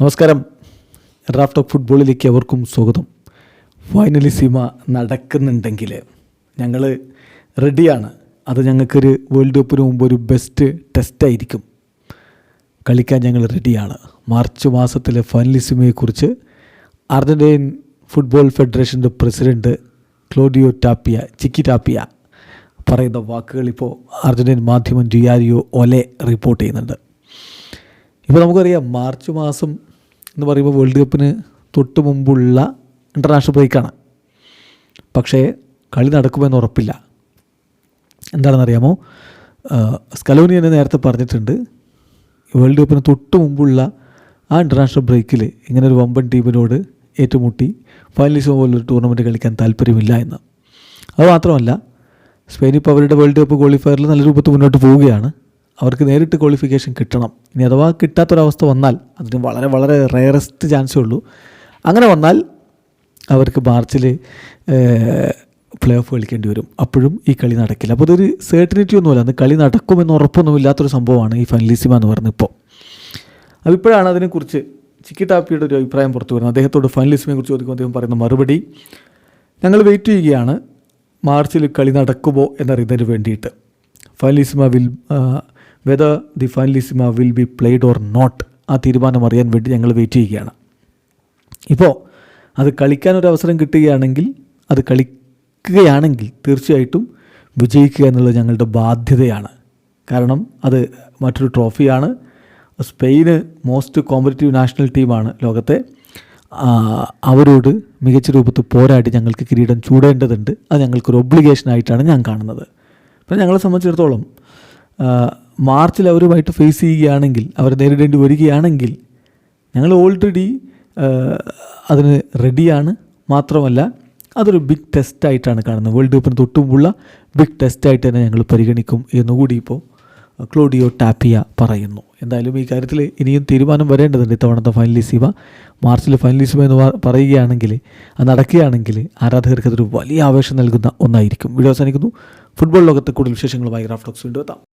നമസ്കാരം. ഓഫ് ഫുട്ബോളിലേക്ക് അവർക്കും സ്വാഗതം. ഫൈനലി സിമ നടക്കുന്നുണ്ടെങ്കിൽ ഞങ്ങൾ റെഡിയാണ്. അത് ഞങ്ങൾക്കൊരു വേൾഡ് കപ്പിന് മുമ്പ് ഒരു ബെസ്റ്റ് ടെസ്റ്റായിരിക്കും കളിക്കാൻ ഞങ്ങൾ റെഡിയാണ്. മാർച്ച് മാസത്തിലെ ഫൈനലി സീമയെക്കുറിച്ച് അർജന്റീൻ ഫുട്ബോൾ ഫെഡറേഷന്റെ president Claudio Tapia Chiqui Tapia പറയുന്ന വാക്കുകൾ ഇപ്പോൾ അർജന്റീൻ മാധ്യമം ഡിയാരിയോ ഒലെ റിപ്പോർട്ട് ചെയ്യുന്നുണ്ട്. ഇപ്പോൾ നമുക്കറിയാം മാർച്ച് മാസം എന്ന് പറയുമ്പോൾ വേൾഡ് കപ്പിന് തൊട്ട് മുമ്പുള്ള ഇന്റർനാഷണൽ ബ്രേക്കാണ് പക്ഷേ കളി നടക്കുമെന്ന് ഉറപ്പില്ല. എന്താണെന്നറിയാമോ? സ്കലോനി തന്നെ നേരത്തെ പറഞ്ഞിട്ടുണ്ട്. വേൾഡ് കപ്പിന് തൊട്ട് മുമ്പുള്ള ആ ഇന്റർനാഷണൽ ബ്രേക്കിൽ ഇങ്ങനെ ഒരു വമ്പൻ ടീമിനോട് ഏറ്റുമുട്ടി ഫൈനലിസം പോലൊരു ടൂർണമെന്റ് കളിക്കാൻ താല്പര്യമില്ല എന്ന്. അത് മാത്രമല്ല സ്പെയിൻ ഇപ്പോൾ അവരുടെ വേൾഡ് കപ്പ് ക്വാളിഫയറിൽ നല്ല രൂപത്തിൽ മുന്നോട്ട് പോവുകയാണ്. അവർക്ക് നേരിട്ട് ക്വാളിഫിക്കേഷൻ കിട്ടണം. ഇനി അഥവാ കിട്ടാത്തൊരവസ്ഥ വന്നാൽ അതിന് വളരെ വളരെ റയറസ്റ്റ് ചാൻസേ ഉള്ളൂ. അങ്ങനെ വന്നാൽ അവർക്ക് മാർച്ചിൽ പ്ലേ ഓഫ് കളിക്കേണ്ടി വരും. അപ്പോഴും ഈ കളി നടക്കില്ല. അപ്പോൾ ഇതൊരു സേർട്ടിനിറ്റി ഒന്നുമില്ല. അന്ന് കളി നടക്കുമെന്ന് ഉറപ്പൊന്നും ഇല്ലാത്തൊരു സംഭവമാണ് ഈ ഫൈനലിസിമ എന്ന് പറയുന്നത് ഇപ്പോൾ. അപ്പോൾ ഇപ്പോഴാണ് അതിനെക്കുറിച്ച് ചിക്കി ടാപ്പിയുടെ ഒരു അഭിപ്രായം പുറത്തു വരുന്നത്. അദ്ദേഹത്തോട് ഫൈനലിസിമയെ കുറിച്ച് ചോദിക്കുമ്പോൾ അദ്ദേഹം പറയുന്ന മറുപടി ഞങ്ങൾ വെയിറ്റ് ചെയ്യുകയാണ്. മാർച്ചിൽ കളി നടക്കുമോ എന്നറിയുന്നതിന് വേണ്ടിയിട്ട്. Finalissima will whether the Finalissima will be played or not ആ തീരുമാനം അറിയാൻ വേണ്ടി ഞങ്ങൾ വെയിറ്റ് ചെയ്യുകയാണ്. ഇപ്പോൾ അത് കളിക്കാനൊരു അവസരം കിട്ടുകയാണെങ്കിൽ അത് കളിക്കുകയാണെങ്കിൽ തീർച്ചയായിട്ടും വിജയിക്കുക എന്നുള്ളത് ഞങ്ങളുടെ ബാധ്യതയാണ്. കാരണം അത് മറ്റൊരു ട്രോഫിയാണ് സ്പെയിന് മോസ്റ്റ് കോമ്പറ്റീവ് നാഷണൽ ടീമാണ് ലോകത്തെ. അവരോട് മികച്ച രൂപത്തിൽ പോരാടി ഞങ്ങൾക്ക് കിരീടം ചൂടേണ്ടതുണ്ട്. അത് ഞങ്ങൾക്കൊരു ഒബ്ലിഗേഷനായിട്ടാണ് ഞാൻ കാണുന്നത്. അപ്പം ഞങ്ങളെ സംബന്ധിച്ചിടത്തോളം മാർച്ചിൽ അവരുമായിട്ട് ഫേസ് ചെയ്യുകയാണെങ്കിൽ അവർ നേരിടേണ്ടി വരികയാണെങ്കിൽ ഞങ്ങൾ ഓൾറെഡി അതിന് റെഡിയാണ് മാത്രമല്ല അതൊരു ബിഗ് ടെസ്റ്റായിട്ടാണ് കാണുന്നത്. വേൾഡ് കപ്പിന് തൊട്ടുമുള്ള ബിഗ് ടെസ്റ്റായിട്ട് തന്നെ ഞങ്ങൾ പരിഗണിക്കും എന്നുകൂടി ഇപ്പോൾ ക്ലോഡിയോ ടാപ്പിയ പറയുന്നു. എന്തായാലും ഈ കാര്യത്തിൽ ഇനിയും തീരുമാനം വരേണ്ടതുണ്ട് ഇത്തവണത്തെ ഫൈനലിസിമ മാർച്ചിൽ ഫൈനലിസിമ എന്ന് പറയുകയാണെങ്കിൽ അത് നടക്കുകയാണെങ്കിൽ ആരാധകർക്ക് അതൊരു വലിയ ആവേശം നൽകുന്ന ഒന്നായിരിക്കും. വീഡിയോ അവസാനിക്കുന്നു. ഫുട്ബോൾ ലോകത്തെ കൂടുതൽ വിശേഷങ്ങളുമായി റാഫ്റ്റോക്സ് വീണ്ടും എത്താം.